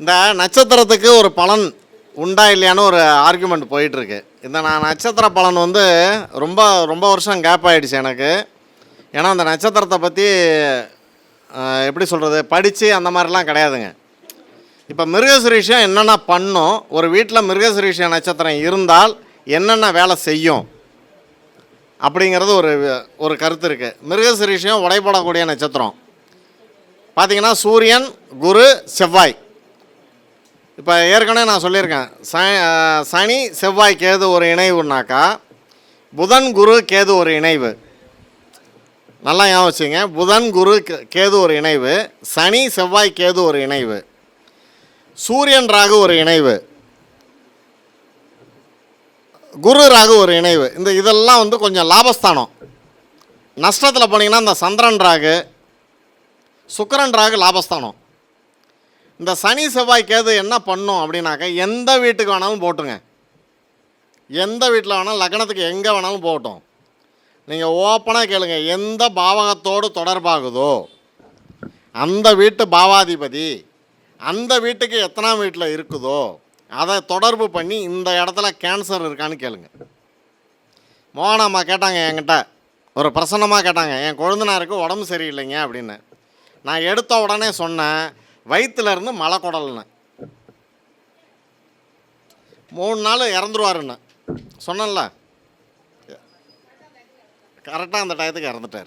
இந்த நட்சத்திரத்துக்கு ஒரு பலன் உண்டா இல்லையான்னு ஒரு ஆர்குமெண்ட் போயிட்டுருக்கு. இந்த நான் நட்சத்திர பலன் வந்து ரொம்ப ரொம்ப வருஷம் கேப் ஆகிடுச்சு எனக்கு. ஏன்னா அந்த நட்சத்திரத்தை பற்றி எப்படி சொல்கிறது படித்து அந்த மாதிரிலாம் கிடையாதுங்க. இப்போ மிருகசுரீஷம் என்னென்ன பண்ணும் ஒரு வீட்டில் மிருகசுரீஷ நட்சத்திரம் இருந்தால் என்னென்ன வேலை செய்யும்? அப்படிங்கிறது ஒரு ஒரு கருத்து இருக்குது மிருகசுரீஷம் உடைபடக்கூடிய நட்சத்திரம். பார்த்திங்கன்னா சூரியன் குரு செவ்வாய். இப்போ ஏற்கனவே நான் சொல்லியிருக்கேன். ச சனி செவ்வாய் கேது ஒரு இணைவுனாக்கா புதன் குரு கேது ஒரு இணைவு. நல்லா ஞாபகம் வச்சுங்க புதன் குரு கே- கேது ஒரு இணைவு. சனி செவ்வாய் கேது ஒரு இணைவு. சூரியன் ராகு ஒரு இணைவு. குரு ராகு ஒரு இணைவு. இந்த இதெல்லாம் வந்து கொஞ்சம் லாபஸ்தானம். நஷ்டத்தில் போனீங்கன்னா இந்த சந்திரன் ராகு சுக்கரன் ராகு லாபஸ்தானம். இந்த சனி செவ்வாய் கேது என்ன பண்ணும் அப்படின்னாக்க எந்த வீட்டுக்கு வேணாலும் போட்டுங்க எந்த வீட்டில் வேணாலும் லக்னத்துக்கு எங்கே வேணாலும் போகட்டும். நீங்கள் ஓப்பனாக கேளுங்க எந்த பாவகத்தோடு தொடர்பாகுதோ அந்த வீட்டு பாவாதிபதி அந்த வீட்டுக்கு எத்தனாம் வீட்டில் இருக்குதோ அதை தொடர்பு பண்ணி இந்த இடத்துல கேன்சர் இருக்கான்னு கேளுங்க. மோகனம்மா கேட்டாங்க என்கிட்ட ஒரு பிரசன்னமாக கேட்டாங்க என் கொழுந்தனாருக்கு உடம்பு சரியில்லைங்க அப்படின்னு. நான் எடுத்த உடனே சொன்னேன் வயித்துல இருந்து மலை குடல்னு. மூணு நாள் இறந்துருவாருன்னு. சொன்னேன்ல. கரெக்டாக அந்த டயத்துக்கு இறந்துட்டார்.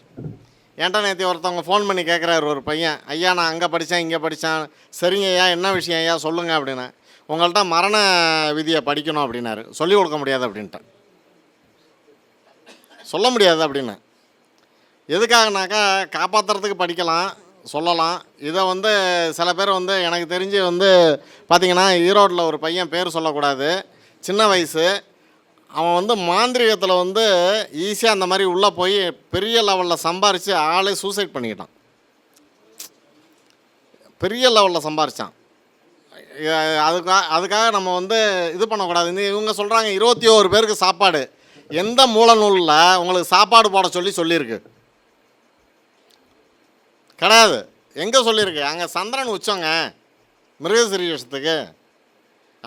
என்கிட்ட நேற்று ஒருத்தவங்க ஃபோன் பண்ணி கேட்குறாரு ஒரு பையன். ஐயா நான் அங்கே படித்தேன் இங்கே படித்தேன் சரிங்க ஐயா என்ன விஷயம் ஐயா? சொல்லுங்கள் அப்படின்னு. உங்கள்கிட்ட மரண விதியை படிக்கணும் அப்படின்னாரு. சொல்லிக் கொடுக்க முடியாது அப்படின்ட்டேன். சொல்ல முடியாது அப்படின்னு. எதுக்காகனாக்கா காப்பாற்றுறதுக்கு படிக்கலாம். சொல்லலாம். இதை வந்து சில பேர் வந்து எனக்கு தெரிஞ்சு வந்து பார்த்திங்கன்னா ஈரோட்டில் ஒரு பையன் பேர் சொல்லக்கூடாது. சின்ன வயசு. அவன் வந்து மாந்திரிகத்தில் வந்து ஈஸியாக அந்த மாதிரி உள்ளே போய் பெரிய லெவலில் சம்பாரித்து ஆளே சூசைட் பண்ணிக்கிட்டான். பெரிய லெவலில் சம்பாரித்தான் அதுக்காக அதுக்காக நம்ம வந்து இது பண்ணக்கூடாது. இந்த இவங்க சொல்கிறாங்க இருபத்தி ஓரு பேருக்கு சாப்பாடு. எந்த மூல நூலில் உங்களுக்கு சாப்பாடு போட சொல்லி சொல்லியிருக்கு? கிடையாது. எங்கே சொல்லியிருக்கு? அங்கே சந்திரன் உச்சங்க. மிருகசிரீஷத்துக்கு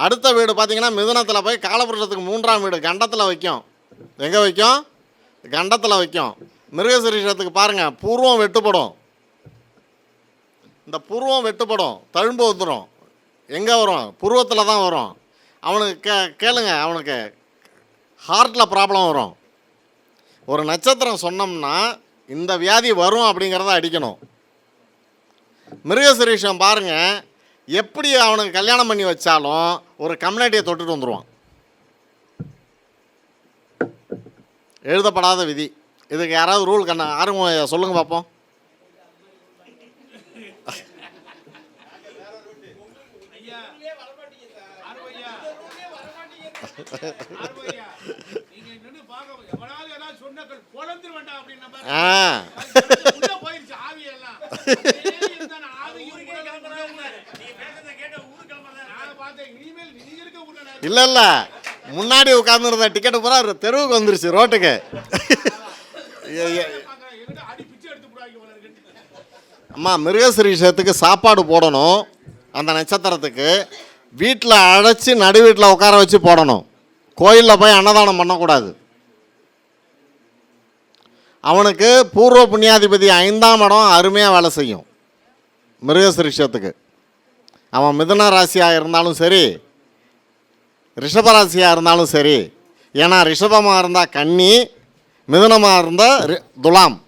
அடுத்த வீடு பார்த்தீங்கன்னா மிதுனத்தில் போய் காலபுருஷத்துக்கு மூன்றாம் வீடு. கண்டத்தில் வைக்கும். எங்கே வைக்கும்? கண்டத்தில் வைக்கும். மிருகசிரீஷத்துக்கு பாருங்கள் பூர்வம் வெட்டுப்படும். இந்த பூர்வம் வெட்டுப்படும். தழும்பு வந்துடும் எங்கே வரும்? புருவத்தில் தான் வரும். அவனுக்கு கே கேளுங்க அவனுக்கு ஹார்ட்டில் ப்ராப்ளம் வரும். ஒரு நட்சத்திரம் சொன்னோம்னா இந்த வியாதி வரும் அப்படிங்கிறத அடிக்கணும். மிருகசுரீஷம் பாருங்கள் எப்படி அவனுக்கு கல்யாணம் பண்ணி வச்சாலும் ஒரு கம்யூனிட்டியை தொட்டுட்டு வந்துடுவான் எழுதப்படாத விதி. இதுக்கு யாராவது ரூல் கண்ண யாரும் சொல்லுங்கள் பார்ப்போம் நீங்க நின்னு பார்க்க எவனாவது ஏதாவது சொன்னாக்கள் பொழந்துருவேண்டா அப்படின்ன பாரு. ஆ உள்ள போயிருச்சு ஆவி எல்லாம். அப்படியே இருந்தா நான் ஆவி ஊருக்கே கிளம்புறேன் உள்ள. நான் பார்த்தேன், இனிமேல் நீ இருக்க ஊர்ல நான் இல்லை. இல்லை முன்னாடி உட்காந்துருந்த டிக்கெட்டு பூரா தெருவுக்கு வந்துருச்சு ரோட்டுக்கு. அம்மா எ- பார்க்கறேன். அம்மா மிருகசிரீஷத்துக்கு சாப்பாடு போடணும். அந்த நட்சத்திரத்துக்கு வீட்டில் அழைச்சி நடு வீட்டில் உட்கார வச்சு போடணும். கோயிலில் போய் அன்னதானம் பண்ணக்கூடாது. அவனுக்கு பூர்வ புண்ணியாதிபதி ஐந்தாம் இடம் அருமையாக வேலை செய்யும். மிருகசிரீஷத்துக்கு அவன் மிதுன ராசியாக இருந்தாலும் சரி ரிஷப ராசியாக இருந்தாலும் சரி. ஏன்னா ரிஷபமாக இருந்தால் கன்னி மிதுனமாக இருந்தால் ரி- துலாம்.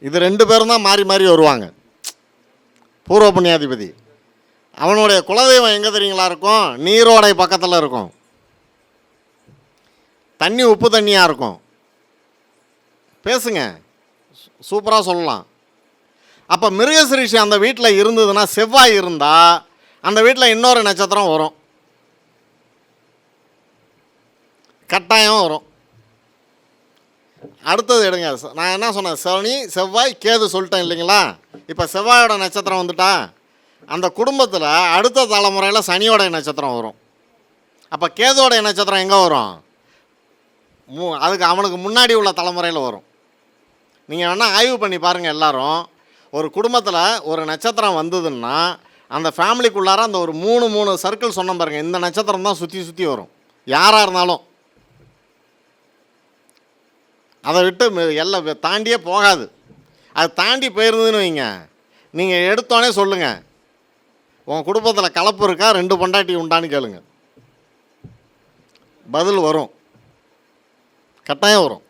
இது ரெண்டு பேரும் தான் மாறி மாறி வருவாங்க. பூர்வ புண்ணியாதிபதி. அவனுடைய குலதெய்வம் எங்கே தெரியுங்களா இருக்கும்? நீரோடை பக்கத்தில் இருக்கும். தண்ணி உப்பு தண்ணியாக இருக்கும். பேசுங்க. சூப்பராக சொல்லலாம். அப்போ மிருகசிரிஷி அந்த வீட்டில் இருந்ததுன்னா செவ்வாய் இருந்தால் அந்த வீட்டில் இன்னொரு நட்சத்திரம் வரும். கட்டாயம் வரும். அடுத்தது எடுங்க. நான் என்ன சொன்னேன்? சனி செவ்வாய் கேது சொல்லிட்டேன் இல்லைங்களா? இப்போ செவ்வாயோட நட்சத்திரம் வந்துட்டா அந்த குடும்பத்தில் அடுத்த தலைமுறையில் சனியோட நட்சத்திரம் வரும். அப்போ கேதுவோடைய நட்சத்திரம் எங்கே வரும்? மு அதுக்கு அவனுக்கு முன்னாடி உள்ள தலைமுறையில் வரும். நீங்கள் வேணால் ஆய்வு பண்ணி பாருங்கள் எல்லாரும். ஒரு குடும்பத்தில் ஒரு நட்சத்திரம் வந்ததுன்னா அந்த ஃபேமிலிக்குள்ளார அந்த ஒரு மூணு மூணு சர்க்கிள் சொன்ன பாருங்கள் இந்த நட்சத்திரம் தான் சுற்றி சுற்றி வரும். யாராக இருந்தாலும். அதை விட்டு எல்லாம் தாண்டியே போகாது. அது தாண்டி போயிருந்ததுன்னு வைங்க. நீங்கள் எடுத்தோடனே சொல்லுங்கள் உன் குடும்பத்தில் கலப்பு இருக்கா? ரெண்டு பொண்டாட்டி உண்டான்னு கேளுங்க. பதில் வரும். கட்டாயம் வரும்.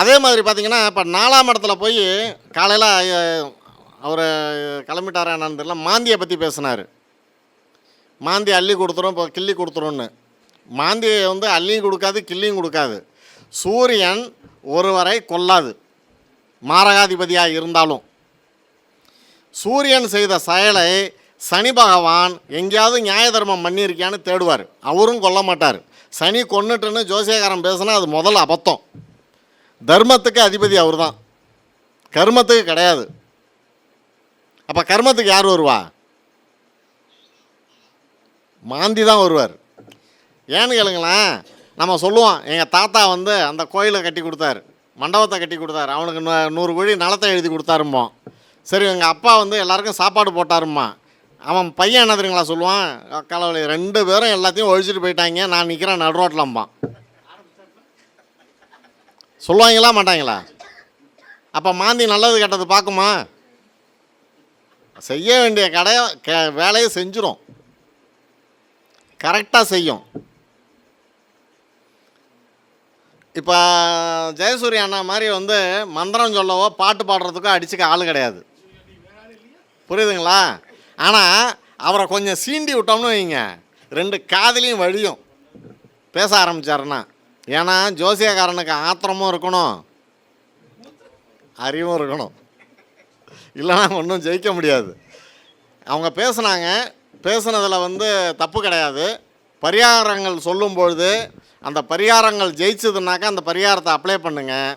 அதே மாதிரி பார்த்தீங்கன்னா இப்போ நாலாம் இடத்துல போய் காலையில் அவர் கிளம்பிட்டாரா என்னன்னு தெரியல. மாந்தியை பற்றி பேசினார். மாந்தி அள்ளி கொடுத்துரும் இப்போ கிள்ளி கொடுத்துரும்னு. மாந்தியை வந்து அள்ளியும் கொடுக்காது கிள்ளியும் கொடுக்காது. சூரியன் ஒருவரை கொல்லாது. மாரகாதிபதியாக இருந்தாலும். சூரியன் செய்த செயலை சனி பகவான் எங்கேயாவது நியாய தர்மம் பண்ணியிருக்கியான்னு தேடுவார். அவரும் கொல்ல மாட்டார். சனி கொன்னுட்டுன்னு ஜோசியக்காரன் பேசுனா அது முதல் அபத்தம். தர்மத்துக்கு அதிபதி அவர் தான் கர்மத்துக்கு கிடையாது. அப்போ கர்மத்துக்கு யார் வருவா? மாந்தி தான் வருவார். ஏன்னு கேளுங்களேன் நம்ம சொல்லுவோம் எங்கள் தாத்தா வந்து அந்த கோயிலை கட்டி கொடுத்தாரு. மண்டபத்தை கட்டி கொடுத்தாரு. அவனுக்கு நூறு கோழி நலத்தை எழுதி கொடுத்தாரும்போம் சரி எங்கள் அப்பா வந்து எல்லாருக்கும் சாப்பாடு போட்டாரும்மா அவன் பையன் என்ன தெரியுங்களா சொல்லுவான்? கடவுளே ரெண்டு பேரும் எல்லாத்தையும் ஒழிச்சிட்டு போயிட்டாங்க நான் நிற்கிறேன் நடுரோட்டிலம்பான் சொல்லுவாங்களா மாட்டாங்களா? அப்போ மாந்தி நல்லது கெட்டது பார்க்குமா? செய்ய வேண்டிய கடையை க வேலையை செஞ்சிடும் கரெக்டாக செய்யும். இப்போ ஜெயசூரிய அண்ணா மாதிரி வந்து மந்திரம் சொல்லவோ பாட்டு பாடுறதுக்கோ அடிச்சுக்க ஆள் கிடையாது. புரியுதுங்களா? ஆனால் அவரை கொஞ்சம் சீண்டி விட்டோம்னு வைங்க. ரெண்டு காதலையும் வழியும். பேச ஆரம்பிச்சாருன்னா ஏன்னா ஜோசியக்காரனுக்கு ஆத்திரமும் இருக்கணும். அறிவும் இருக்கணும். இல்லைன்னா ஒன்றும் ஜெயிக்க முடியாது. அவங்க பேசுனாங்க. பேசுனதில் வந்து தப்பு கிடையாது. பரிகாரங்கள் சொல்லும் பொழுது அந்த பரிகாரங்கள் ஜெயிச்சதுனாக்கா அந்த பரிகாரத்தை அப்ளை பண்ணுங்கள்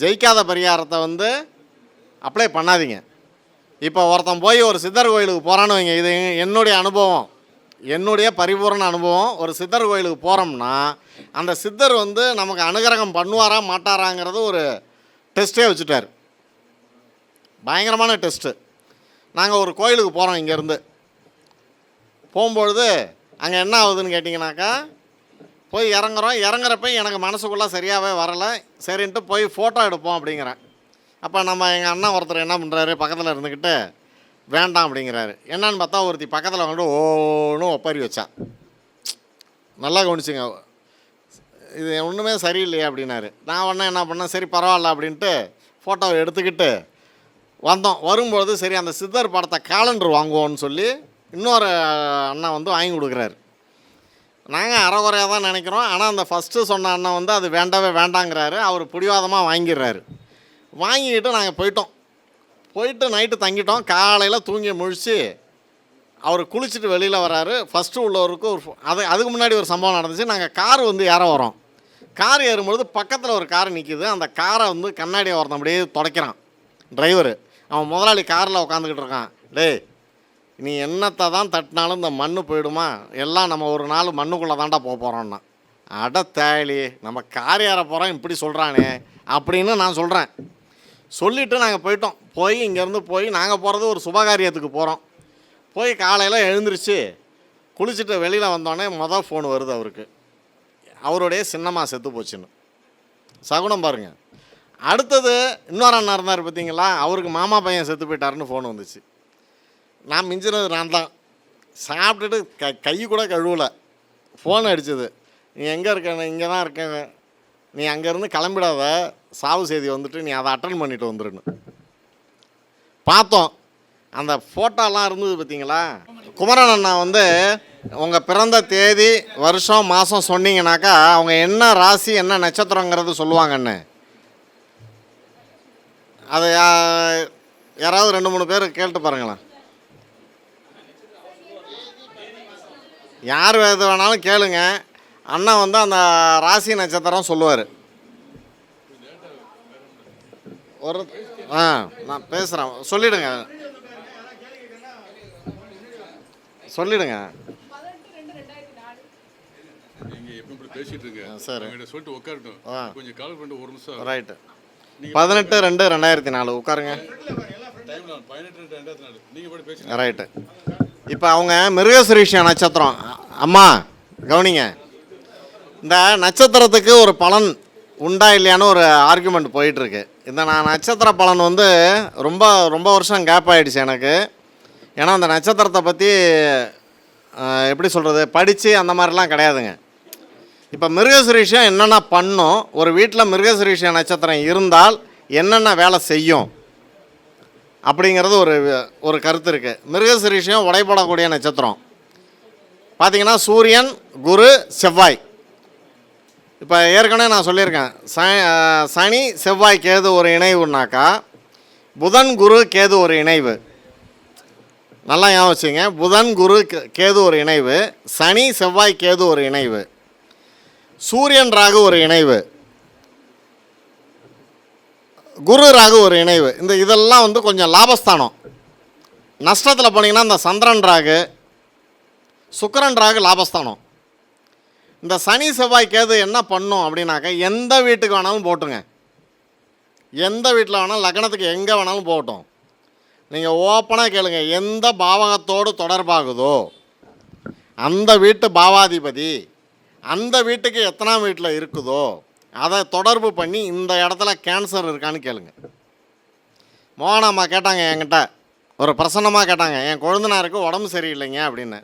ஜெயிக்காத பரிகாரத்தை வந்து அப்ளை பண்ணாதீங்க. இப்போ ஒருத்தன் போய் ஒரு சித்தர் கோயிலுக்கு போகிறான்னு வைங்க இது என்னுடைய அனுபவம். என்னுடைய பரிபூரண அனுபவம். ஒரு சித்தர் கோயிலுக்கு போகிறோம்னா அந்த சித்தர் வந்து நமக்கு அனுகிரகம் பண்ணுவாரா மாட்டாராங்கிறது ஒரு டெஸ்ட்டே வச்சுட்டார். பயங்கரமான டெஸ்ட்டு நாங்கள் ஒரு கோயிலுக்கு போகிறோம் இங்கேருந்து போகும்பொழுது அங்கே என்ன ஆகுதுன்னு கேட்டிங்கனாக்கா போய் இறங்குறோம். இறங்குறப்ப எனக்கு மனசுக்குள்ளே சரியாகவே வரலை. சரின்ட்டு போய் ஃபோட்டோ எடுப்போம் அப்படிங்கிறேன் அப்போ நம்ம எங்கள் அண்ணன் ஒருத்தர் என்ன பண்ணுறாரு? பக்கத்தில் இருந்துக்கிட்டு வேண்டாம் அப்படிங்கிறாரு. என்னன்னு பார்த்தா ஒருத்தி பக்கத்தில் வந்துட்டு ஓன்னு ஒப்பாரி வச்சா. நல்லா கவனிச்சுங்க. இது ஒன்றுமே சரியில்லையே அப்படின்னாரு. நான் ஒன்றும் என்ன பண்ணேன்? சரி பரவாயில்ல அப்படின்ட்டு ஃபோட்டோவை எடுத்துக்கிட்டு வந்தோம். வரும்போது சரி அந்த சித்தர் படத்தை கேலண்டர் வாங்குவோம்னு சொல்லி இன்னொரு அண்ணா வந்து வாங்கி கொடுக்குறாரு. நாங்கள் அறகுறையாக தான் நினைக்கிறோம். ஆனால் அந்த ஃபஸ்ட்டு சொன்ன அண்ணன் வந்து அது வேண்டவே வேண்டாங்கிறாரு. அவர் பிடிவாதமாக வாங்கிடுறாரு. வாங்கிக்கிட்டு நாங்கள் போயிட்டோம். போயிட்டு நைட்டு தங்கிட்டோம். காலையில் தூங்கி முழிச்சு அவர் குளிச்சுட்டு வெளியில் வராரு. ஃபஸ்ட்டு உள்ளவருக்கு ஒரு ஃபோ- அது அதுக்கு முன்னாடி ஒரு சம்பவம் நடந்துச்சு. நாங்கள் கார் வந்து ஏற வரோம். கார் ஏறும்பொழுது பக்கத்தில் ஒரு கார் நிற்கிது அந்த காரை வந்து கண்ணாடியை ஒருத்தன் அப்படியே துடைக்கிறான். டிரைவரு அவன் முதலாளி காரில் உட்காந்துக்கிட்டு இருக்கான். டேய் நீ என்னத்தை தான் தட்டினாலும் இந்த மண்ணு போயிடுமா? எல்லாம் நம்ம ஒரு நாள் மண்ணுக்குள்ளே தான்டா போக போகிறோன்னா அட தேளி நம்ம காரியார போகிறோம் இப்படி சொல்கிறானே அப்படின்னு நான் சொல்கிறேன் சொல்லிவிட்டு நாங்கள் போயிட்டோம். போய் இங்கேருந்து போய் நாங்கள் போகிறது ஒரு சுபகாரியத்துக்கு போகிறோம் போய் காலையில் எழுந்திரிச்சு குளிச்சுட்டு வெளியில் வந்தோடனே மொதல் ஃபோன் வருது அவருக்கு. அவருடைய சின்னம்மா செத்து போச்சுன்னு. சகுனம் பாருங்கள் அடுத்தது இன்னொரு அண்ணா இருந்தார் பார்த்தீங்களா அவருக்கு மாமா பையன் செத்து போயிட்டாருன்னு ஃபோன் வந்துச்சு. நான் மிஞ்சினது நான் தான் சாப்பிட்டுட்டு க கை கூட கழுவலை. ஃபோன் அடித்தது நீ எங்கே இருக்கேன் இங்கே தான் இருக்கேன். நீ அங்கேருந்து கிளம்பிடாத. சாவு செய்தி வந்துட்டு நீ அதை அட்டன் பண்ணிட்டு வந்துடுன்னு பார்த்தோம். அந்த ஃபோட்டோலாம் இருந்தது பார்த்தீங்களா குமரன் அண்ணா வந்து உங்கள் பிறந்த தேதி வருஷம் மாதம் சொன்னீங்கனாக்கா அவங்க என்ன ராசி என்ன நட்சத்திரங்கிறது சொல்லுவாங்கன்னு. அதை யாராவது ரெண்டு மூணு பேர் கேட்டு பாருங்களேன். யார் எது வேணாலும் கேளுங்க. அண்ணன் வந்து அந்த ராசி நட்சத்திரம் சொல்லுவார். ஒரு ஆ நான் பேசுகிறேன் சொல்லிடுங்க. சொல்லிடுங்க. ரைட்டு பதினெட்டு ரெண்டு ரெண்டாயிரத்தி நாலு. உட்காருங்க ரைட்டு இப்போ அவங்க மிருகசிரீஷ நட்சத்திரம். அம்மா கவனிங்க. இந்த நட்சத்திரத்துக்கு ஒரு பலன் உண்டா இல்லையான்னு ஒரு ஆர்குமெண்ட் போயிட்டுருக்கு. இந்த நான் நட்சத்திர பலன் வந்து ரொம்ப ரொம்ப வருஷம் கேப் ஆகிடுச்சு எனக்கு. ஏன்னா அந்த நட்சத்திரத்தை பற்றி எப்படி சொல்கிறது படித்து அந்த மாதிரிலாம் கிடையாதுங்க. இப்போ மிருகசுரீஷம் என்னென்ன பண்ணும்? ஒரு வீட்டில் மிருகசிரீஷ நட்சத்திரம் இருந்தால் என்னென்ன வேலை செய்யும்? அப்படிங்கிறது ஒரு ஒரு கருத்து இருக்குது மிருகசுரீஷம் உடைபடக்கூடிய நட்சத்திரம். பார்த்தீங்கன்னா சூரியன் குரு செவ்வாய். இப்போ ஏற்கனவே நான் சொல்லியிருக்கேன். ச சனி செவ்வாய் கேது ஒரு இணைவுனாக்கா புதன் குரு கேது ஒரு இணைவு. நல்லா ஞாபகம் வச்சுங்க புதன் குரு கேது ஒரு இணைவு. சனி செவ்வாய் கேது ஒரு இணைவு. சூரியன் ராகு ஒரு இணைவு. குரு ராகு ஒரு இணைவு. இந்த இதெல்லாம் வந்து கொஞ்சம் லாபஸ்தானம். நஷ்டத்தில் போனீங்கன்னா இந்த சந்திரன் ராகு சுக்கிரன் ராகு லாபஸ்தானம். இந்த சனி செவ்வாய் கேது என்ன பண்ணும் அப்படின்னாக்க எந்த வீட்டுக்கு வேணாலும் போட்டுங்க எந்த வீட்டில் வேணாலும் லக்னத்துக்கு எங்கே வேணாலும் போகட்டும். நீங்கள் ஓப்பனாக கேளுங்க எந்த பாவகத்தோடு தொடர்பாகுதோ அந்த வீட்டு பாவாதிபதி அந்த வீட்டுக்கு எத்தனாம் வீட்டில் இருக்குதோ அதை தொடர்பு பண்ணி இந்த இடத்துல கேன்சர் இருக்கான்னு கேளுங்க. மோகனாம்மா கேட்டாங்க என்கிட்ட ஒரு பிரசன்னமாக கேட்டாங்க என் கொழுந்தனாருக்கு உடம்பு சரியில்லைங்க அப்படின்னு.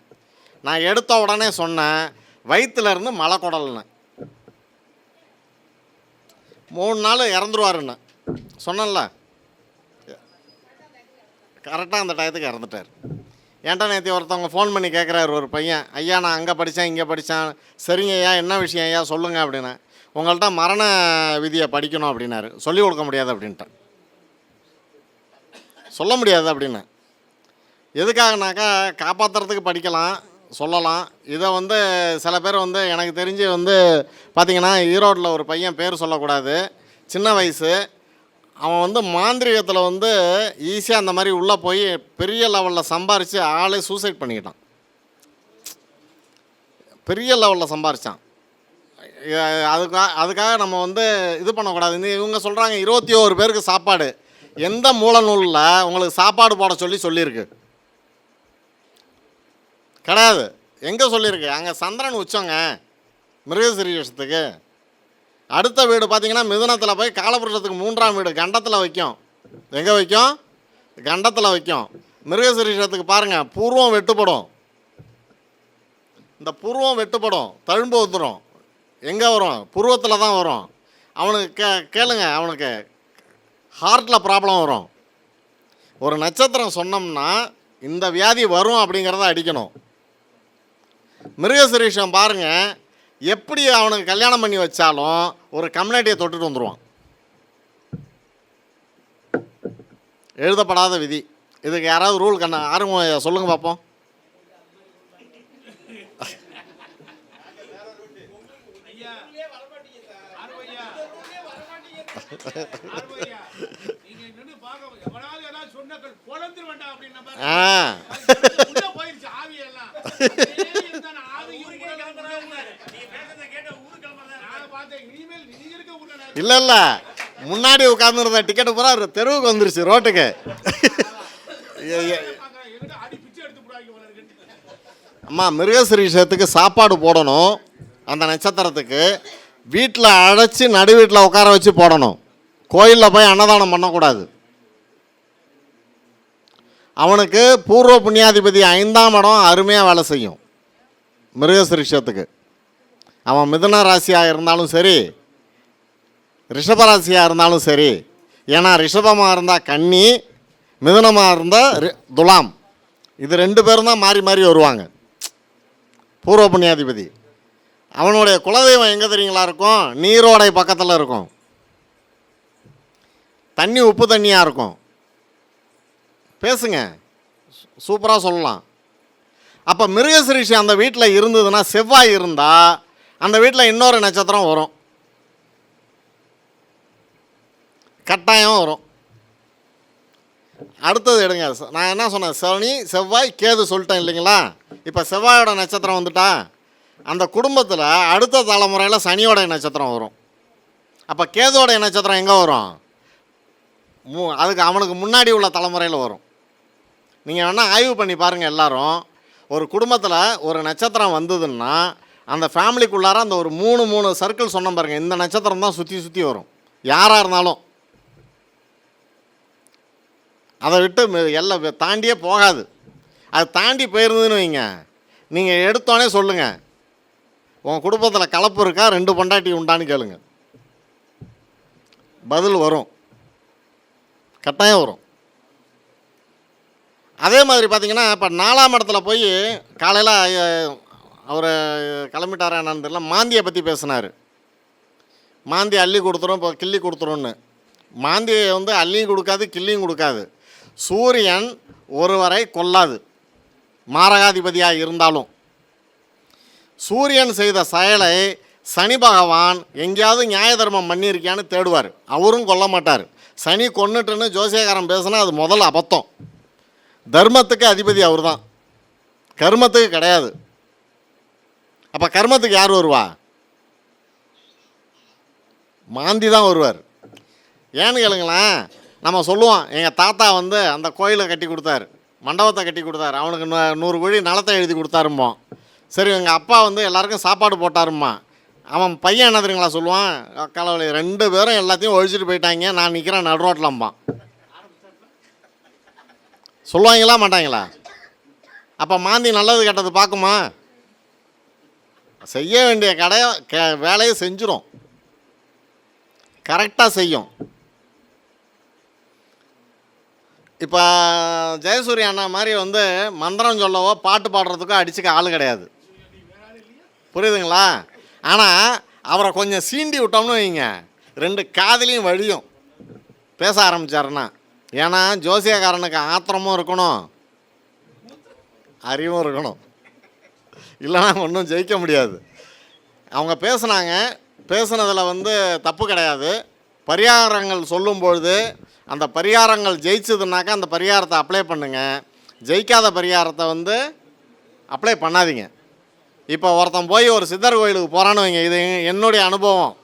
நான் எடுத்த உடனே சொன்னேன் வயிற்றுலேருந்து மலை குடல்னு. மூணு நாள் இறந்துருவாருன்னு. சொன்னேன்ல. கரெக்டாக அந்த டயத்துக்கு இறந்துட்டார். ஏன்டா நேற்று ஒருத்தவங்க ஃபோன் பண்ணி கேட்குறாரு ஒரு பையன் ஐயா நான் அங்கே படித்தேன் இங்கே படித்தேன் சரிங்க ஐயா என்ன விஷயம் ஐயா? சொல்லுங்கள் அப்படின்னு. உங்கள்கிட்ட மரண விதியை படிக்கணும் அப்படின்னாரு. சொல்லிக் கொடுக்க முடியாது அப்படின்ட்டேன். சொல்ல முடியாது அப்படின்னு. எதுக்காகனாக்கா காப்பாற்றுறதுக்கு படிக்கலாம். சொல்லலாம். இதை வந்து சில பேர் வந்து எனக்கு தெரிஞ்சு வந்து பார்த்திங்கன்னா ஈரோட்டில் ஒரு பையன் பேர் சொல்லக்கூடாது. சின்ன வயசு. அவன் வந்து மாந்திரிகத்தில் வந்து ஈஸியாக அந்த மாதிரி உள்ளே போய் பெரிய லெவலில் சம்பாரித்து ஆளே சூசைட் பண்ணிக்கிட்டான். பெரிய லெவலில் சம்பாரித்தான் அதுக்காக அதுக்காக நம்ம வந்து இது பண்ணக்கூடாது. இவங்க சொல்கிறாங்க இருபத்தி ஓரு பேருக்கு சாப்பாடு. எந்த மூல நூலில் உங்களுக்கு சாப்பாடு போட சொல்லி சொல்லியிருக்கு? கிடையாது. எங்கே சொல்லியிருக்கு? அங்கே சந்திரன் உச்சங்க. மிருகசிரீஷத்துக்கு அடுத்த வீடு பார்த்தீங்கன்னா மிதுனத்தில் போய் காலபுருஷத்துக்கு மூன்றாம் வீடு கண்டத்தில் வைக்கும். எங்கே வைக்கும்? கண்டத்தில் வைக்கும். மிருகசிரீஷத்துக்கு பாருங்கள் பூர்வம் வெட்டுப்படும். இந்த பூர்வம் வெட்டுப்படும். தழும்பு வந்துடும் எங்கே வரும்? புருவத்தில் தான் வரும். அவனுக்கு கே கேளுங்க அவனுக்கு ஹார்ட்டில் ப்ராப்ளம் வரும். ஒரு நட்சத்திரம் சொன்னோம்னா இந்த வியாதி வரும் அப்படிங்கிறத அடிக்கணும். மிருகசிரீஷம் பாருங்க. எப்படி அவனுக்கு கல்யாணம் பண்ணி வச்சாலும் ஒரு கம்யூனிட்டியை தொட்டுட்டு வந்துடுவான் எழுதப்படாத விதி. இதுக்கு யாராவது ரூல் கண்ண யாரும் சொல்லுங்க பார்ப்போம் ஆ ஆர்வையா ஆர்வையா நீங்க நின்னு பார்க்க எவனாவது ஏதாவது சொன்னாக்கள் பொழந்துரு வேண்டாம் அப்படின்னு பாரு. ஆ உள்ள போயிருச்சு ஆவி எல்லாம் ஏன் இருந்தா நான் ஆவி ஊருக்கே கிளம்புறேன் நான் பார்த்தேன் இனிமேல் நீ இருக்க ஊர்ல நான் இல்லை இல்லை. முன்னாடி உட்காந்துருந்த டிக்கெட்டு பூரா தெருவுக்கு வந்துருச்சு ரோட்டுக்கு. அம்மா மிருகசிரீஷத்துக்கு சாப்பாடு போடணும் அந்த நட்சத்திரத்துக்கு. வீட்டில் அழைச்சி நடு வீட்டில் உட்கார வச்சு போடணும். கோயிலில் போய் அன்னதானம் பண்ணக்கூடாது. அவனுக்கு பூர்வ புண்ணியாதிபதி ஐந்தாம் இடம் அருமையாக வேலை செய்யும் மிருகசிரீஷத்துக்கு அவன் மிதன ராசியாக இருந்தாலும் சரி ரிஷப ராசியாக இருந்தாலும் சரி ஏன்னா ரிஷபமாக இருந்தால் கன்னி மிதுனமாக இருந்தால் ரி- துலாம். இது ரெண்டு பேரும் தான் மாறி மாறி வருவாங்க. பூர்வ புண்ணியாதிபதி. அவனுடைய குலதெய்வம் எங்கே தெரியுங்களா இருக்கும்? நீரோடை பக்கத்தில் இருக்கும். தண்ணி உப்பு தண்ணியாக இருக்கும். பேசுங்க. சூப்பராக சொல்லலாம். அப்போ மிருகசிரீஷி அந்த வீட்டில் இருந்ததுன்னா செவ்வாய் இருந்தால் அந்த வீட்டில் இன்னொரு நட்சத்திரம் வரும். கட்டாயம் வரும். அடுத்தது எடுங்க. நான் என்ன சொன்னேன்? சனி செவ்வாய் கேது சொல்லிட்டேன் இல்லைங்களா? இப்போ செவ்வாயோட நட்சத்திரம் வந்துட்டா அந்த குடும்பத்தில் அடுத்த தலைமுறையில் சனியோட நட்சத்திரம் வரும். அப்போ கேதுவோட நட்சத்திரம் எங்கே வரும்? மூ அதுக்கு அவனுக்கு முன்னாடி உள்ள தலைமுறையில் வரும். நீங்கள் வேணால் ஆய்வு பண்ணி பாருங்கள் எல்லாரும். ஒரு குடும்பத்தில் ஒரு நட்சத்திரம் வந்ததுன்னா அந்த ஃபேமிலிக்குள்ளார அந்த ஒரு மூணு மூணு சர்க்கிள் சொன்ன பாருங்கள் இந்த நட்சத்திரம் தான் சுற்றி சுற்றி வரும். யாராக இருந்தாலும். அதை விட்டு எல்லாம் தாண்டியே போகாது. அது தாண்டி போயிருந்ததுன்னு வைங்க. நீங்கள் எடுத்தோடனே சொல்லுங்கள் உன் குடும்பத்தில் கலப்பு இருக்கா? ரெண்டு பொண்டாட்டி உண்டான்னு கேளுங்க. பதில் வரும். கட்டாயம் வரும். அதே மாதிரி பார்த்தீங்கன்னா இப்போ நாலாம் இடத்துல போய் காலையில் அவர் கிளம்பிட்டாரா என்னன்னு தெரியல. மாந்தியை பற்றி பேசினார். மாந்தி அள்ளி கொடுத்துரும் இப்போ கிள்ளி கொடுத்துரும்னு. மாந்தியை வந்து அள்ளியும் கொடுக்காது கிள்ளியும் கொடுக்காது. சூரியன் ஒருவரை கொல்லாது. மாரகாதிபதியாக இருந்தாலும். சூரியன் செய்த செயலை சனி பகவான் எங்கேயாவது நியாய தர்மம் பண்ணியிருக்கியான்னு தேடுவார். அவரும் கொல்ல மாட்டார். சனி கொன்னுட்டுன்னு ஜோசியக்காரன் பேசுனா அது முதல் அபத்தம். தர்மத்துக்கு அதிபதி அவர் தான் கர்மத்துக்கு கிடையாது. அப்போ கர்மத்துக்கு யார் வருவா? மாந்தி தான் வருவார். ஏன்னு கேளுங்களேன் நம்ம சொல்லுவோம் எங்கள் தாத்தா வந்து அந்த கோயிலை கட்டி கொடுத்தாரு மண்டபத்தை கட்டி கொடுத்தாரு அவனுக்கு நூறு கோழி நலத்தை எழுதி கொடுத்தாரும்போம் சரி எங்கள் அப்பா வந்து எல்லாருக்கும் சாப்பாடு போட்டாரும்மா அவன் பையன் என்ன தெரியுங்களா சொல்லுவான்? கடவுளே ரெண்டு பேரும் எல்லாத்தையும் ஒழிச்சிட்டு போயிட்டாங்க நான் நிற்கிறேன் நடுரோட்டிலம்பான் சொல்லுவாங்களா மாட்டாங்களா? அப்போ மாந்தி நல்லது கெட்டது பார்க்குமா? செய்ய வேண்டிய கடையை க வேலையை செஞ்சிடும் கரெக்டாக செய்யும். இப்போ ஜெயசூரிய அண்ணா மாதிரி வந்து மந்திரம் சொல்லவோ பாட்டு பாடுறதுக்கோ அடிச்சுக்க ஆள் கிடையாது. புரியுதுங்களா? ஆனால் அவரை கொஞ்சம் சீண்டி விட்டோம்னு வைங்க. ரெண்டு காதலையும் வழியும். பேச ஆரம்பிச்சாருன்னா. ஏன்னா ஜோசியக்காரனுக்கு ஆத்திரமும் இருக்கணும். அறிவும் இருக்கணும். இல்லைனா ஒன்றும் ஜெயிக்க முடியாது. அவங்க பேசுனாங்க. பேசுனதில் வந்து தப்பு கிடையாது. பரிகாரங்கள் சொல்லும்பொழுது அந்த பரிகாரங்கள் ஜெயிச்சதுனாக்கா அந்த பரிகாரத்தை அப்ளை பண்ணுங்க. ஜெயிக்காத பரிகாரத்தை வந்து அப்ளை பண்ணாதீங்க. இப்போ ஒருத்தன் போய் ஒரு சித்தர் கோயிலுக்கு போகிறான்னு வைங்க. இது என்னுடைய அனுபவம்.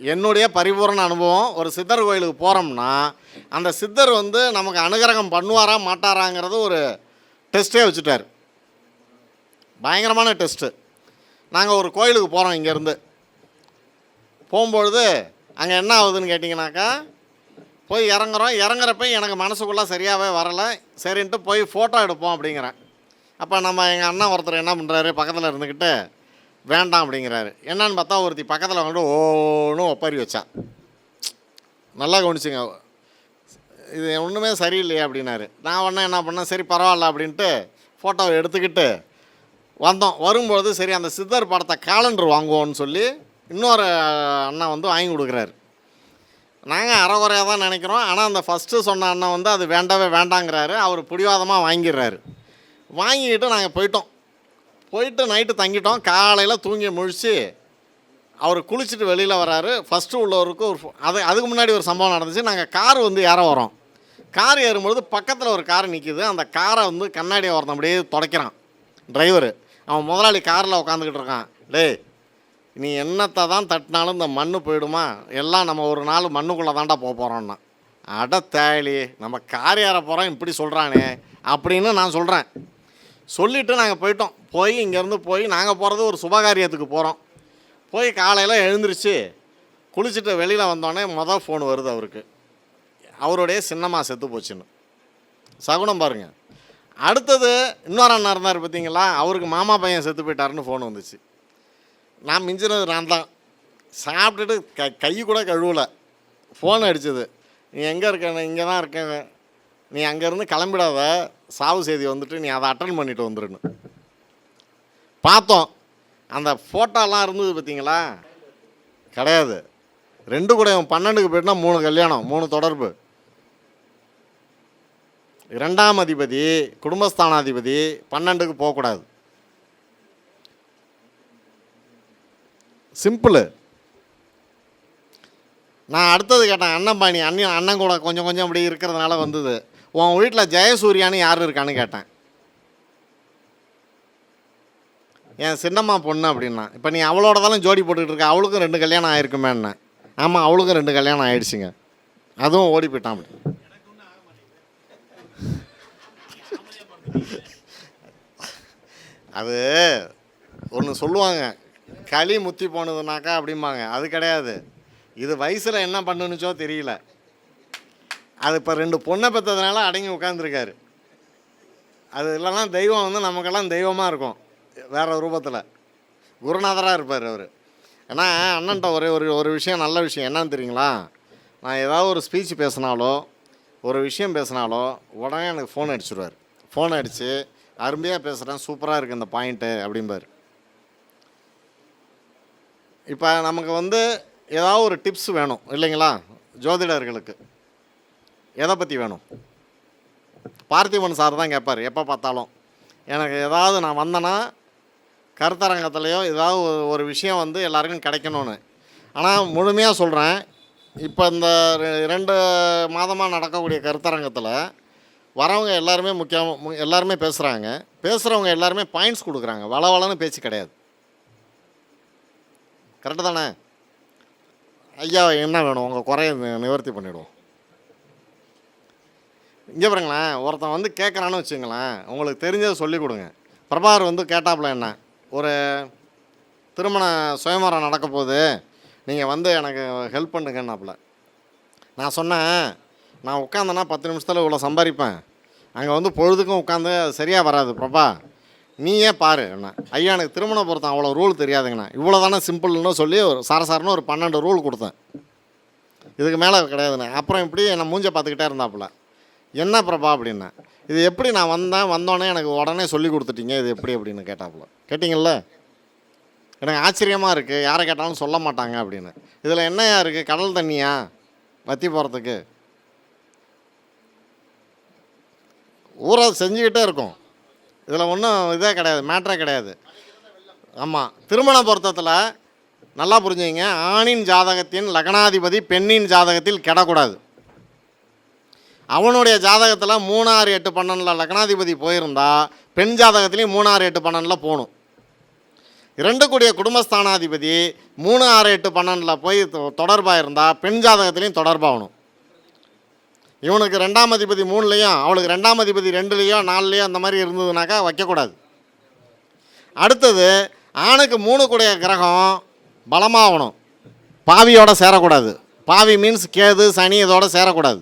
என்னுடைய பரிபூரண அனுபவம். ஒரு சித்தர் கோயிலுக்கு போகிறோம்னா அந்த சித்தர் வந்து நமக்கு அனுகிரகம் பண்ணுவாரா மாட்டாராங்கிறது ஒரு டெஸ்ட்டே வச்சுட்டார். பயங்கரமான டெஸ்ட்டு நாங்கள் ஒரு கோயிலுக்கு போகிறோம் இங்கேருந்து. போகும்பொழுது அங்கே என்ன ஆகுதுன்னு கேட்டிங்கனாக்கா போய் இறங்குறோம். இறங்குறப்ப எனக்கு மனசுக்குள்ளே சரியாகவே வரலை. சரின்ட்டு போய் ஃபோட்டோ எடுப்போம் அப்படிங்கிறேன். அப்போ நம்ம எங்கள் அண்ணன் ஒருத்தர் என்ன பண்ணுறாரு பக்கத்தில் இருந்துக்கிட்டு வேண்டாம் அப்படிங்கிறாரு. என்னன்னு பார்த்தா ஒருத்தி பக்கத்தில் வந்துட்டு ஓன்னு ஒப்பாரி வச்சா. நல்லா கவனிச்சுங்க. இது ஒன்றுமே சரியில்லையே அப்படின்னாரு. நான் ஒன்றா என்ன பண்ணேன் சரி பரவாயில்ல அப்படின்ட்டு ஃபோட்டோவை எடுத்துக்கிட்டு வந்தோம். வரும்பொழுது சரி அந்த சித்தர் படத்தை காலண்டர் வாங்குவோம்னு சொல்லி இன்னொரு அண்ணன் வந்து வாங்கி கொடுக்குறாரு. நாங்கள் அறகுறையாக தான் நினைக்கிறோம். ஆனால் அந்த ஃபஸ்ட்டு சொன்ன அண்ணன் வந்து அது வேண்டவே வேண்டாங்கிறாரு. அவர் பிடிவாதமாக வாங்கிடுறாரு. வாங்கிக்கிட்டு நாங்கள் போயிட்டோம். போயிட்டு நைட்டு தங்கிட்டோம். காலையில் தூங்கி முழிச்சு அவர் குளிச்சுட்டு வெளியில் வராரு. ஃபஸ்ட்டு உள்ளவருக்கு ஒரு ஃபோ- அது அதுக்கு முன்னாடி ஒரு சம்பவம் நடந்துச்சு. நாங்கள் கார் வந்து ஏற வரோம். கார் ஏறும்பொழுது பக்கத்தில் ஒரு கார் நிற்கிது அந்த காரை வந்து கண்ணாடியை ஒருத்தன் அப்படியே துடைக்கிறான். டிரைவரு அவன் முதலாளி காரில் உட்காந்துக்கிட்டு இருக்கான். டேய் நீ என்னத்தை தான் தட்டினாலும் இந்த மண்ணு போயிடுமா? எல்லாம் நம்ம ஒரு நாள் மண்ணுக்குள்ளே தாண்டா போக போகிறோன்னா அட தேளி நம்ம காரியார போகிறோம் இப்படி சொல்கிறானே அப்படின்னு நான் சொல்கிறேன் சொல்லிவிட்டு நாங்கள் போயிட்டோம். போய் இங்கேருந்து போய் நாங்கள் போகிறது ஒரு சுபகாரியத்துக்கு போகிறோம் போய் காலையில் எழுந்திருச்சு குளிச்சுட்டு வெளியில் வந்தோடனே மொதல் ஃபோன் வருது அவருக்கு. அவருடைய சின்னம்மா செத்து போச்சுன்னு. சகுனம் பாருங்கள் அடுத்தது இன்னொரு அண்ணா இருந்தார் பார்த்தீங்களா? அவருக்கு மாமா பையன் செத்து போயிட்டாருன்னு ஃபோன் வந்துச்சு. நான் மிஞ்சினது நான் தான். சாப்பிட்டுட்டு க கை கூட கழுவலை. ஃபோன் அடிச்சது. நீ எங்கே இருக்க? இங்கே தான் இருக்கேன். நீ அங்கேருந்து கிளம்பிடாத. சாவு செய்தி வந்துட்டு நீ அதை அட்டன் பண்ணிட்டு வந்துருன்னு. பார்த்தோம். அந்த ஃபோட்டோலாம் இருந்தது பார்த்தீங்களா? கிடையாது. ரெண்டு கூட இவன் பன்னெண்டுக்கு போயிட்டுனா மூணு கல்யாணம் மூணு தொடர்பு. இரண்டாம் அதிபதி குடும்பஸ்தானாதிபதி பன்னெண்டுக்கு போகக்கூடாது. சிம்பிளு நான் அடுத்தது கேட்டேன் அண்ணன் பாணி அண்ணன் அண்ணன் கூட கொஞ்சம் கொஞ்சம் அப்படி இருக்கிறதுனால வந்தது. உன் வீட்டில் ஜெயசூர்யான்னு யார் இருக்கான்னு கேட்டேன். என் சின்னம்மா பொண்ணு அப்படின்னா இப்போ நீ அவளோட தானே ஜோடி போட்டுக்கிட்டு இருக்க அவளுக்கும் ரெண்டு கல்யாணம் ஆயிருக்குமேன்னு. ஆமாம் அவளுக்கும் ரெண்டு கல்யாணம் ஆயிடுச்சுங்க. அதுவும் ஓடி போயிட்டான் அப்படி. அது ஒன்று சொல்லுவாங்க. களி முத்தி போனதுனாக்கா அப்படிம்பாங்க. அது கிடையாது. இது வயசில் என்ன பண்ணுனுச்சோ தெரியல. அது இப்போ ரெண்டு பொண்ணை பெற்றதுனால அடங்கி உட்காந்துருக்காரு அது இல்லைன்னா தெய்வம் வந்து நமக்கெல்லாம் தெய்வமாக இருக்கும். வேறு ரூபத்தில். குருநாதராக இருப்பார் அவர். ஏன்னா அண்ணன்ட்ட ஒரே ஒரு ஒரு விஷயம் நல்ல விஷயம். என்னன்னு தெரியுங்களா? நான் ஏதாவது ஒரு ஸ்பீச் பேசினாலோ ஒரு விஷயம் பேசினாலோ உடனே எனக்கு ஃபோன் அடிச்சிடுவார் ஃபோன் அடித்து அருமையாக பேசுகிறேன் சூப்பராக இருக்குது இந்த பாயிண்ட்டு அப்படிம்பார். இப்போ நமக்கு வந்து ஏதாவது ஒரு டிப்ஸ் வேணும் இல்லைங்களா? ஜோதிடர்களுக்கு. எதை பற்றி வேணும்? பார்த்திபன் சார் தான் கேட்பார் எப்போ பார்த்தாலும். எனக்கு ஏதாவது நான் வந்தேன்னா கருத்தரங்கத்துலேயோ ஏதாவது ஒரு- விஷயம் வந்து எல்லாருக்கும் கிடைக்கணும்னு. ஆனால் முழுமையாக சொல்கிறேன் இப்போ இந்த ரெண்டு மாதமாக நடக்கக்கூடிய கருத்தரங்கத்தில் வரவங்க எல்லாருமே முக்கியம் மு- எல்லாருமே பேசுகிறாங்க பேசுகிறவங்க எல்லாருமே பாயிண்ட்ஸ் கொடுக்குறாங்க. வளவளன்னு பேச்சு கிடையாது. கரெக்டு தானே? ஐயா என்ன வேணும்? உங்கள் குறைய நிவர்த்தி பண்ணிவிடுவோம் இங்கே பாருங்களேன். ஒருத்தன் வந்து கேட்குறான்னு வச்சுங்களேன் உங்களுக்கு தெரிஞ்சதை சொல்லி கொடுங்க. பிரபாகர் வந்து கேட்டாப்புல என்ன? ஒரு திருமண சுயமரம் நடக்க போகுது நீங்கள் வந்து எனக்கு ஹெல்ப் பண்ணுங்கன்னாப்புல. நான் சொன்னேன் நான் உட்காந்தேன்னா பத்து நிமிஷத்தில் இவ்வளோ சம்பாதிப்பேன். அங்கே வந்து பொழுதுக்கும் உட்காந்து சரியாக வராது பிரபா. நீயே பாரு என்ன. ஐயா எனக்கு திருமண பொருத்தம் அவ்வளோ ரூல் தெரியாதுங்கண்ணா. இவ்வளோ தானே சிம்பிள்னு சொல்லி ஒரு சாரசாரன்னு ஒரு பன்னெண்டு ரூல் கொடுத்தேன். இதுக்கு மேலே கிடையாதுண்ணே. அப்புறம் இப்படி என்னை மூஞ்ச பார்த்துக்கிட்டே இருந்தாப்புல. என்ன பிரபா அப்படின்னா இது எப்படி நான் வந்தேன் வந்தோடனே எனக்கு உடனே சொல்லி கொடுத்துட்டீங்க இது எப்படி அப்படின்னு கேட்டாப்புல. கேட்டிங்கள்ல எனக்கு ஆச்சரியமாக இருக்குது யாரை கேட்டாலும் சொல்ல மாட்டாங்க அப்படின்னு. இதில் என்னையா இருக்குது கடல் தண்ணியா? வத்தி போகிறதுக்கு ஊரை செஞ்சுக்கிட்டே இருக்கும். இதில் ஒன்றும் இதே கிடையாது மேட்ரே கிடையாது. ஆமாம் திருமண பொருத்தத்தில் நல்லா புரிஞ்சுங்க ஆணின் ஜாதகத்தின் லக்னாதிபதி பெண்ணின் ஜாதகத்தில் கெடக்கூடாது. அவனுடைய ஜாதகத்தில் மூணாறு எட்டு பன்னெண்டில் லக்னாதிபதி போயிருந்தா பெண் ஜாதகத்துலேயும் மூணாறு எட்டு பன்னெண்டில் போகணும். இரண்டு கூடிய குடும்பஸ்தானாதிபதி மூணு ஆறு எட்டு பன்னெண்டில் போய் தொடர்பாக இருந்தால் பெண் ஜாதகத்துலேயும் தொடர்பாகணும். இவனுக்கு ரெண்டாம் அதிபதி மூணுலேயும் அவளுக்கு ரெண்டாம் அதிபதி ரெண்டுலேயோ நாலுலேயோ அந்த மாதிரி இருந்ததுனாக்கா வைக்கக்கூடாது. அடுத்தது ஆணுக்கு மூணு கூடிய கிரகம் பலமாகணும். பாவியோட சேரக்கூடாது. பாவி மீன்ஸ் கேது சனி இதோட சேரக்கூடாது.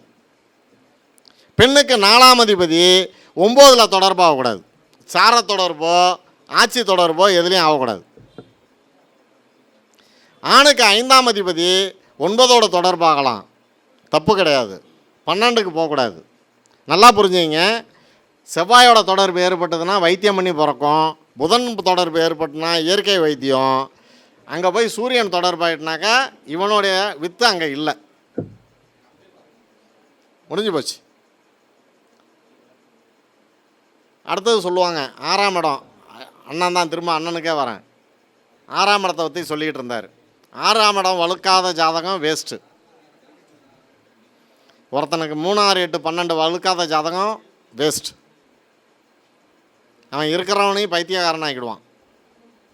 பெண்ணுக்கு நாலாம் அதிபதி ஒம்போதில் தொடர்பாகக்கூடாது. சார தொடர்போ ஆட்சி தொடர்போ எதுலேயும் ஆகக்கூடாது. ஆணுக்கு ஐந்தாம் அதிபதி ஒன்பதோட தொடர்பாகலாம். தப்பு கிடையாது. பன்னெண்டுக்கு போகக்கூடாது. நல்லா புரிஞ்சுங்க செவ்வாயோட தொடர்பு ஏற்பட்டதுன்னா வைத்தியம் பண்ணி பிறக்கும். புதன் தொடர்பு ஏற்பட்டுனா இயற்கை வைத்தியம். அங்கே போய் சூரியன் தொடர்பாயிட்டுனாக்கா இவனுடைய வித்து அங்கே இல்லை. முடிஞ்சு போச்சு. அடுத்தது சொல்லுவாங்க ஆறாம் இடம். அண்ணன் தான் திரும்ப அண்ணனுக்கே வரேன். ஆறாம் இடத்தை பற்றி சொல்லிக்கிட்டு இருந்தார். ஆறாம் இடம் வழுக்காத ஜாதகம் வேஸ்ட்டு ஒருத்தனுக்கு மூணாறு எட்டு பன்னெண்டு வழுக்காத ஜாதகம் வேஸ்ட் அவன் இருக்கிறவனையும் பைத்தியக்காரன் ஆக்கிடுவான்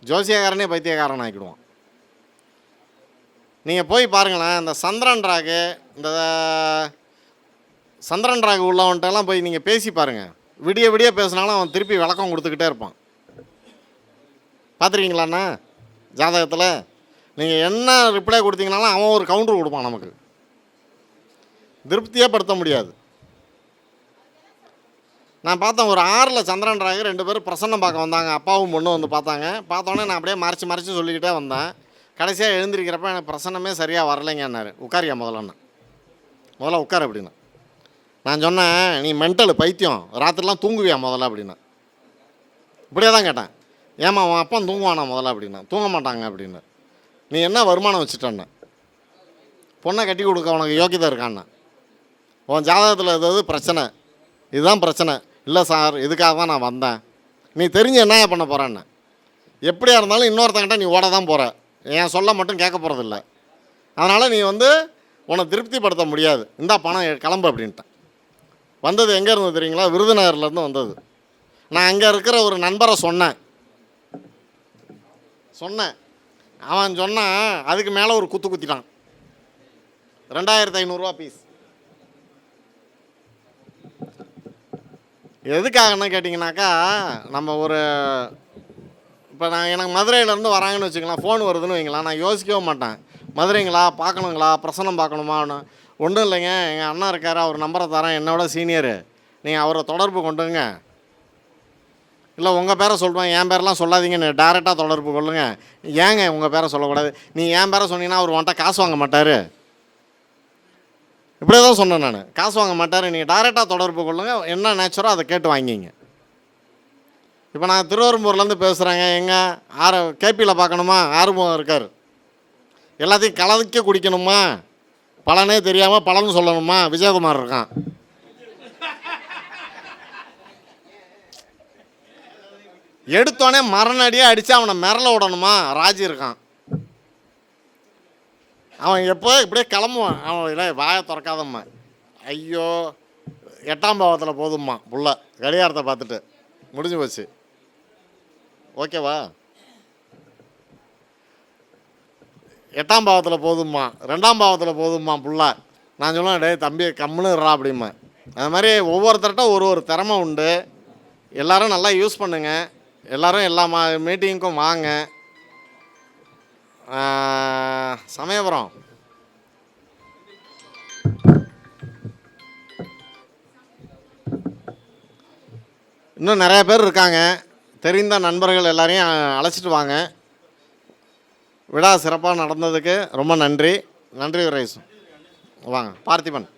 ஜோசியக்காரனே பைத்தியக்காரன் ஆக்கிடுவான் நீங்கள் போய் பாருங்களேன் இந்த சந்திரன் ராகு இந்த சந்திரன் ராகு உள்ளவன்ட்டெல்லாம் போய் நீங்கள் பேசி பாருங்கள் விடிய விடிய பேசினாலும் அவன் திருப்பி விளக்கம் கொடுத்துக்கிட்டே இருப்பான். பார்த்துருக்கீங்களாண்ணா ஜாதகத்தில் நீங்கள் என்ன ரிப்ளை கொடுத்தீங்கனாலும் அவன் ஒரு கவுண்டர் கொடுப்பான் நமக்கு. திருப்தியே படுத்த முடியாது நான் பார்த்தேன் ஒரு ஆறில் சந்திரன் ராகு ரெண்டு பேரும் பிரசன்னம் பார்க்க வந்தாங்க. அப்பாவும் பொண்ணும் வந்து பார்த்தாங்க. பார்த்தோன்னே நான் அப்படியே மறைச்சு மறைச்சு சொல்லிக்கிட்டே வந்தேன். கடைசியாக எழுந்திருக்கிறப்ப எனக்கு பிரசன்னமே சரியாக வரலைங்கன்னாரு உட்காரியா முதல்லன்னு. முதல்ல உட்கார் அப்படின்னு. நான் சொன்னேன் நீ மென்டல் பைத்தியம். ராத்திரிலாம் தூங்குவியா முதல்ல? அப்படின்னு. இப்படியே தான் கேட்டேன். ஏம்மா உன் அப்பா தூங்குவானா முதல்ல? அப்படின்னா. தூங்க மாட்டாங்க அப்படின்னு. நீ என்ன வருமானம் வச்சுட்டேன்னு? பொண்ணை கட்டி கொடுக்க உனக்கு யோக்கியதை இருக்கான்னு. உன் ஜாதகத்தில் ஏதாவது பிரச்சனை? இதுதான் பிரச்சனை. இல்லை சார் இதுக்காக தான் நான் வந்தேன். நீ தெரிஞ்சு என்ன பண்ண போகிறேன்னு எப்படியா இருந்தாலும் இன்னொருத்தங்கிட்ட நீ ஓட தான் போகிற என் சொல்ல மட்டும் கேட்க போகிறதில்ல அதனால் நீ வந்து உன்னை திருப்திப்படுத்த முடியாது. இந்தா பணம் கிளம்பு அப்படின்ட்டேன். வந்தது எங்கே இருந்து தெரியுங்களா? விருதுநகர்லேருந்து வந்தது. நான் அங்கே இருக்கிற ஒரு நண்பரை சொன்னேன். சொன்னேன். அவன் சொன்னான் அதுக்கு மேலே ஒரு குத்து குத்திட்டான். ரெண்டாயிரத்து ஐநூறுரூவா பீஸ். எதுக்காகன்னு கேட்டிங்கனாக்கா நம்ம ஒரு இப்போ நான் எனக்கு மதுரையிலேருந்து வராங்கன்னு வச்சுக்கலாம் ஃபோன் வருதுன்னு வைங்களேன் நான் யோசிக்கவே மாட்டேன். மதுரைங்களா பார்க்கணுங்களா பிரசனம் பார்க்கணுமான்னு. ஒன்றும் இல்லைங்க எங்கள் அண்ணா இருக்கார் அவர் நம்பரை தரேன் என்னோட சீனியரு நீங்கள் அவரை தொடர்பு கொண்டுங்க இல்லை உங்கள் பேரை சொல்லுவேன் என் பேரெலாம் சொல்லாதீங்கன்னு டேரெக்டாக தொடர்பு கொள்ளுங்க. ஏங்க உங்கள் பேரை சொல்லக்கூடாது? நீ என் பேரை சொன்னீங்கன்னா அவர் உன்ட்ட காசு வாங்க மாட்டார். இப்படியே தான் சொன்னேன் நான். காசு வாங்க மாட்டார் நீங்கள் டைரெக்டாக தொடர்பு கொள்ளுங்க. என்ன நேச்சரோ அதை கேட்டு வாங்கிங்க. இப்போ நான் திருவரும்பூர்லேருந்து பேசுகிறேங்க எங்கே ஆறு கேபியில் பார்க்கணுமா? ஆறுமுகம் இருக்கார். எல்லாத்தையும் கலக்க குடிக்கணுமா? பலனே தெரியாமல் பலன் சொல்லணுமா? விஜயகுமார் இருக்கான். எடுத்தோடனே மரணடியாக அடித்து அவனை மிரள விடணுமா? ராஜி இருக்கான். அவன் எப்போ இப்படியே கிளம்புவான். அவன் இல்லை வாயை திறக்காதம்மா. ஐயோ எட்டாம் பாவத்தில் போதும்மா புள்ள. கடிகாரத்தை பார்த்துட்டு. முடிஞ்சு போச்சு. ஓகேவா எட்டாம் பாவத்தில் போதும்மா. ரெண்டாம் பாவத்தில் போதும்மா புள்ள. நான் சொல்லுவேன் டேய் தம்பி கம்முன்னு இருறா அது மாதிரி ஒவ்வொருத்தர்கிட்ட ஒரு ஒரு திறமை உண்டு. எல்லோரும் நல்லா யூஸ் பண்ணுங்கள் எல்லோரும் எல்லா மா மீட்டிங்க்கும் வாங்க. சமயபுரம். இன்னும் நிறைய பேர் இருக்காங்க. தெரிந்த நண்பர்கள் எல்லாரையும் அழைச்சிட்டு வாங்க. விழா சிறப்பாக நடந்ததுக்கு ரொம்ப நன்றி. நன்றி ரைஸ் வாங்க பார்த்திபன்.